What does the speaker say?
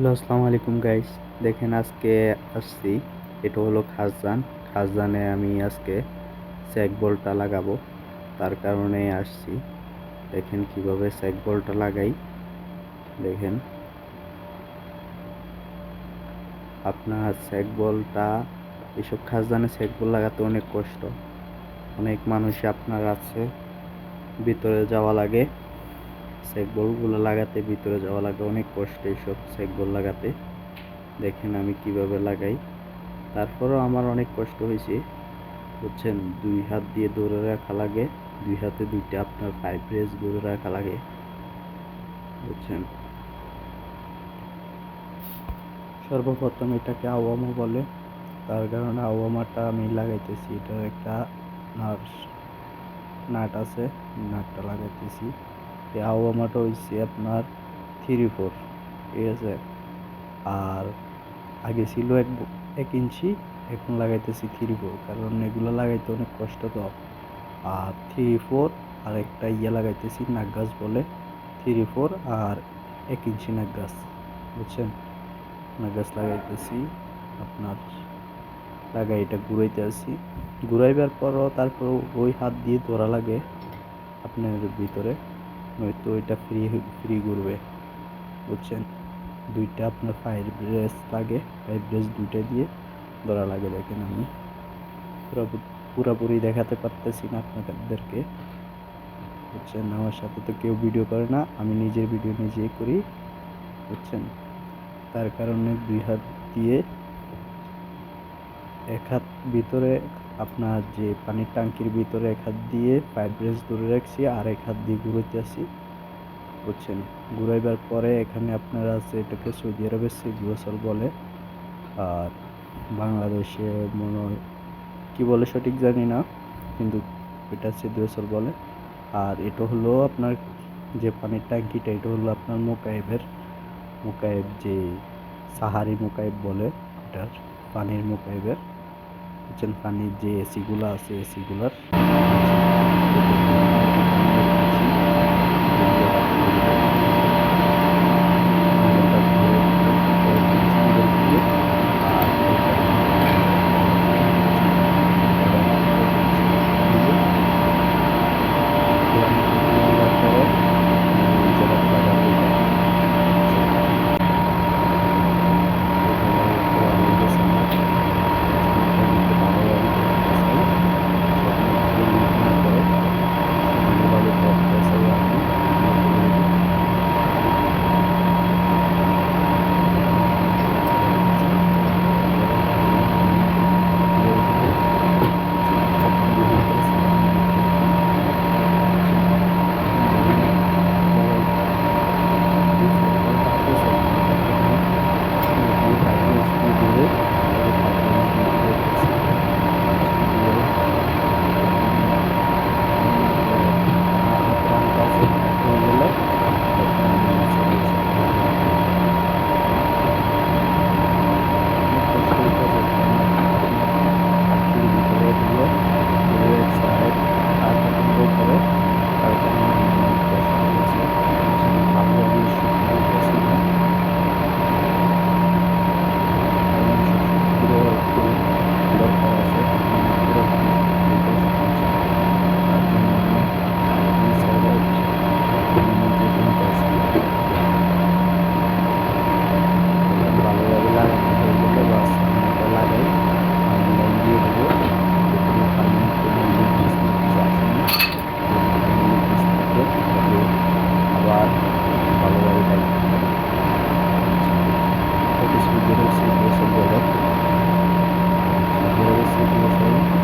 Hello, আসসালামু আলাইকুম guys দেখেন আজকে আসছি। এটা হলো খাসজান খাসজানে আমি আজকে স্যাক বলটা লাগাবো। তার কারণে আসছি। দেখেন কীভাবে স্যাক বলটা লাগাই। দেখেন। আপনার স্যাক বলটা এসব খাসজানে স্যাক বল লাগাতে অনেক কষ্ট। অনেক মানুষই আপনার আছে ভিতরে যাওয়া লাগে। সেক বলগুলো লাগাতে, ভিতরে যাওয়া লাগে অনেক কষ্ট এইসব সেক বল লাগাতে। দেখেন আমি কীভাবে লাগাই। তারপরেও আমার অনেক কষ্ট হয়েছে। বুঝছেন? দুই হাত দিয়ে ধরে রাখা লাগে, দুই হাতে দুইটা আপনার পাইপ রেস ধরে রাখা লাগে। বুঝছেন? সর্বপ্রথম এটাকে আওয়ামা বলে। তার কারণে আওয়ামাটা আমি লাগাইতেছি, এটার একটা নার্স নাট আছে, নাটটা লাগাইতেছি। এই আওয়ামাটা হয়েছে আপনার থ্রি ফোর ঠিক আছে? আর আগে ছিল এক এক ইঞ্চি, এখন লাগাইতেছি থ্রি ফোর কারণ এগুলো লাগাইতে অনেক কষ্ট তো। আর থ্রি ফোর আর একটা ইয়ে লাগাইতেছি, নাক গাছ বলে থ্রি ফোর আর এক ইঞ্চি নাক গাছ, বুঝছেন? নাক গাছ লাগাইতেছি, আপনার লাগাই এটা ঘুরাইতে আসি ঘুরাইবার পরও তারপর ওই হাত দিয়ে ধরা লাগে আপনার ভিতরে। নয়তো এটা ফ্রি ফ্রি ঘুরবে। বুঝছেন? দুইটা আপনার ফায়ার ব্রেস লাগে ফায়ার ব্রেস দুইটা দিয়ে ধরা লাগে, দেখেন আমি। পুরোপু- পুরোপুরি দেখাতে পারতেছি না আপনাদেরকে। বুঝছেন? আমার সাথে তো কেউ ভিডিও করে না, আমি নিজের ভিডিও নিজেই করি। বুঝছেন? তার কারণে দুই হাত দিয়ে এক হাত ভিতরে আপনার যে পানির ট্যাঙ্কির ভিতরে এক হাত দিয়ে পাইপ ব্রেস ধরে রাখছি, আর এক হাত দিয়ে আসি, বুঝছেন? ঘুরাইবার পরে এখানে আপনার আছে এটাকে সৌদি আরবের সিগোসল বলে, আর বাংলাদেশে মনে হয়, কী বলে সঠিক জানি না, কিন্তু এটা সিদ্ধসল বলে। আর এটা হলো আপনার যে পানির ট্যাঙ্কিটা, এটা হলো আপনার মোকায়েবের মোকায়েব যে সাহারি মোকায়েব বলে, এটার পানির মোকাইবের। বুঝছেন পানির যে এসিগুলো আছে এসিগুলার quieren seguir resolverlo. Si quieren seguir resolverlo.